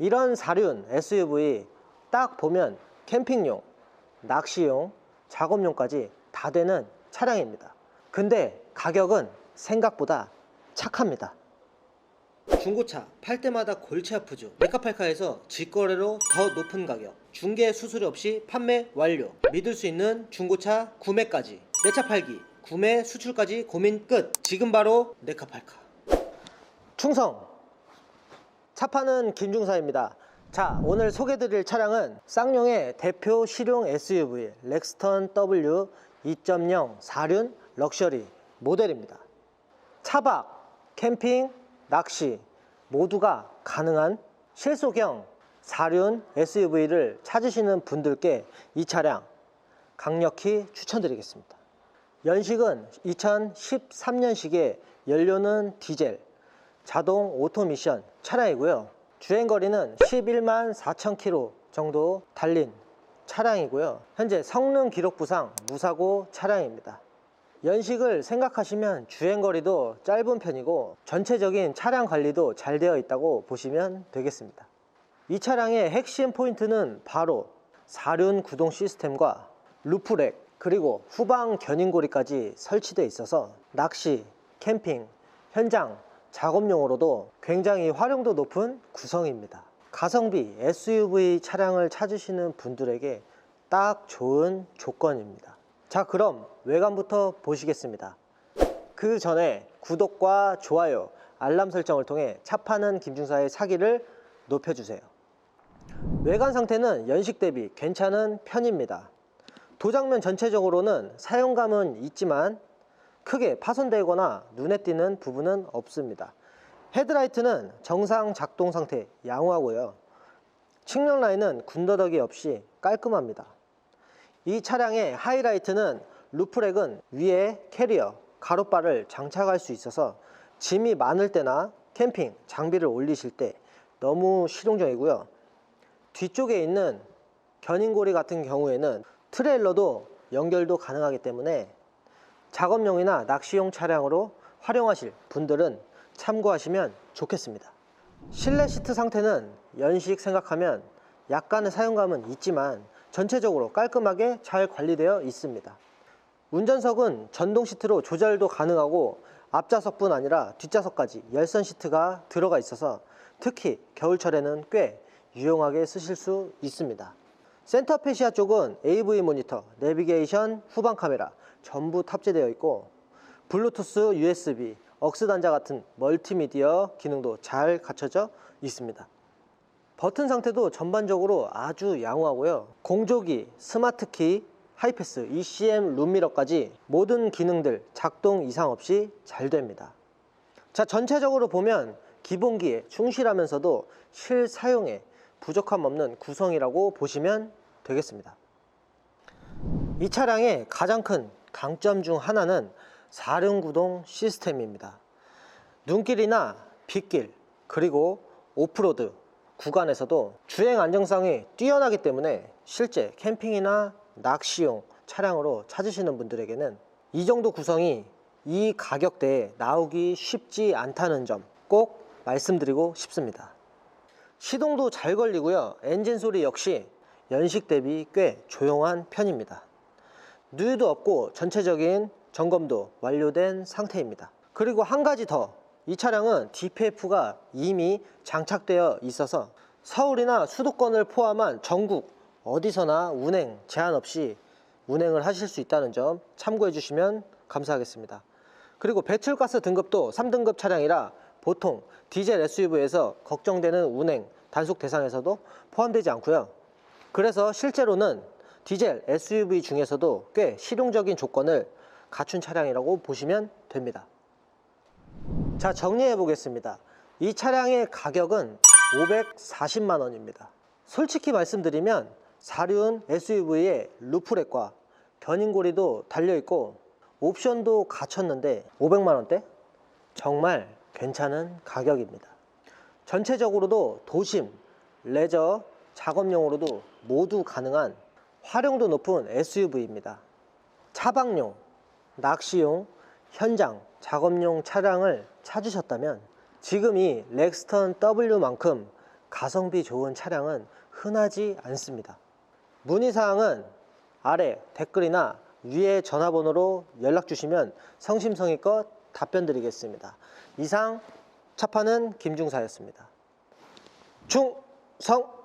이런 사륜 SUV 딱 보면 캠핑용, 낚시용, 작업용까지 다 되는 차량입니다. 근데 가격은 생각보다 착합니다. 중고차 팔 때마다 골치 아프죠. 메카팔카에서 직거래로 더 높은 가격, 중개 수수료 없이 판매 완료, 믿을 수 있는 중고차 구매까지, 내 차 팔기, 구매 수출까지 고민 끝. 지금 바로 네카팔카. 충성. 차 파는 김중사입니다. 자, 오늘 소개드릴 차량은 쌍용의 대표 실용 SUV 렉스턴 W 2.0 4륜 럭셔리 모델입니다. 차박, 캠핑, 낚시 모두가 가능한 실소경 4륜 SUV를 찾으시는 분들께 이 차량 강력히 추천드리겠습니다. 연식은 2013년식에 연료는 디젤, 자동 오토미션 차량이고요. 주행거리는 11만 4천 킬로 정도 달린 차량이고요. 현재 성능 기록부상 무사고 차량입니다. 연식을 생각하시면 주행거리도 짧은 편이고 전체적인 차량 관리도 잘 되어 있다고 보시면 되겠습니다. 이 차량의 핵심 포인트는 바로 사륜 구동 시스템과 루프렉 그리고 후방 견인고리까지 설치되어 있어서 낚시, 캠핑, 현장, 작업용으로도 굉장히 활용도 높은 구성입니다. 가성비 SUV 차량을 찾으시는 분들에게 딱 좋은 조건입니다. 자, 그럼 외관부터 보시겠습니다. 그 전에 구독과 좋아요, 알람 설정을 통해 차 파는 김중사의 사기를 높여주세요. 외관 상태는 연식 대비 괜찮은 편입니다. 도장면 전체적으로는 사용감은 있지만 크게 파손되거나 눈에 띄는 부분은 없습니다. 헤드라이트는 정상 작동 상태 양호하고요. 측면 라인은 군더더기 없이 깔끔합니다. 이 차량의 하이라이트는 루프렉은 위에 캐리어, 가로바를 장착할 수 있어서 짐이 많을 때나 캠핑 장비를 올리실 때 너무 실용적이고요. 뒤쪽에 있는 견인고리 같은 경우에는 트레일러도 연결도 가능하기 때문에 작업용이나 낚시용 차량으로 활용하실 분들은 참고하시면 좋겠습니다. 실내 시트 상태는 연식 생각하면 약간의 사용감은 있지만 전체적으로 깔끔하게 잘 관리되어 있습니다. 운전석은 전동 시트로 조절도 가능하고 앞좌석뿐 아니라 뒷좌석까지 열선 시트가 들어가 있어서 특히 겨울철에는 꽤 유용하게 쓰실 수 있습니다. 센터 페시아 쪽은 AV 모니터, 내비게이션, 후방 카메라 전부 탑재되어 있고 블루투스, USB, 억스 단자 같은 멀티미디어 기능도 잘 갖춰져 있습니다. 버튼 상태도 전반적으로 아주 양호하고요. 공조기, 스마트키, 하이패스, ECM 룸미러까지 모든 기능들 작동 이상 없이 잘 됩니다. 자, 전체적으로 보면 기본기에 충실하면서도 실사용에 부족함 없는 구성이라고 보시면 되겠습니다. 이 차량의 가장 큰 강점 중 하나는 사륜구동 시스템입니다. 눈길이나 빗길 그리고 오프로드 구간에서도 주행 안정성이 뛰어나기 때문에 실제 캠핑이나 낚시용 차량으로 찾으시는 분들에게는 이 정도 구성이 이 가격대에 나오기 쉽지 않다는 점 꼭 말씀드리고 싶습니다. 시동도 잘 걸리고요. 엔진 소리 역시 연식 대비 꽤 조용한 편입니다. 누유도 없고 전체적인 점검도 완료된 상태입니다. 그리고 한 가지 더. 이 차량은 DPF가 이미 장착되어 있어서 서울이나 수도권을 포함한 전국 어디서나 운행 제한 없이 운행을 하실 수 있다는 점 참고해 주시면 감사하겠습니다. 그리고 배출가스 등급도 3등급 차량이라 보통 디젤 SUV에서 걱정되는 운행 단속 대상에서도 포함되지 않고요. 그래서 실제로는 디젤 SUV 중에서도 꽤 실용적인 조건을 갖춘 차량이라고 보시면 됩니다. 자, 정리해 보겠습니다. 이 차량의 가격은 540만 원입니다. 솔직히 말씀드리면 사륜 SUV의 루프렉과 견인고리도 달려 있고 옵션도 갖췄는데 500만 원대? 정말 괜찮은 가격입니다. 전체적으로도 도심, 레저, 작업용으로도 모두 가능한 활용도 높은 SUV입니다. 차박용, 낚시용, 현장, 작업용 차량을 찾으셨다면 지금 이 렉스턴 W만큼 가성비 좋은 차량은 흔하지 않습니다. 문의사항은 아래 댓글이나 위에 전화번호로 연락 주시면 성심성의껏 답변 드리겠습니다. 이상 차파는 김중사였습니다. 충성!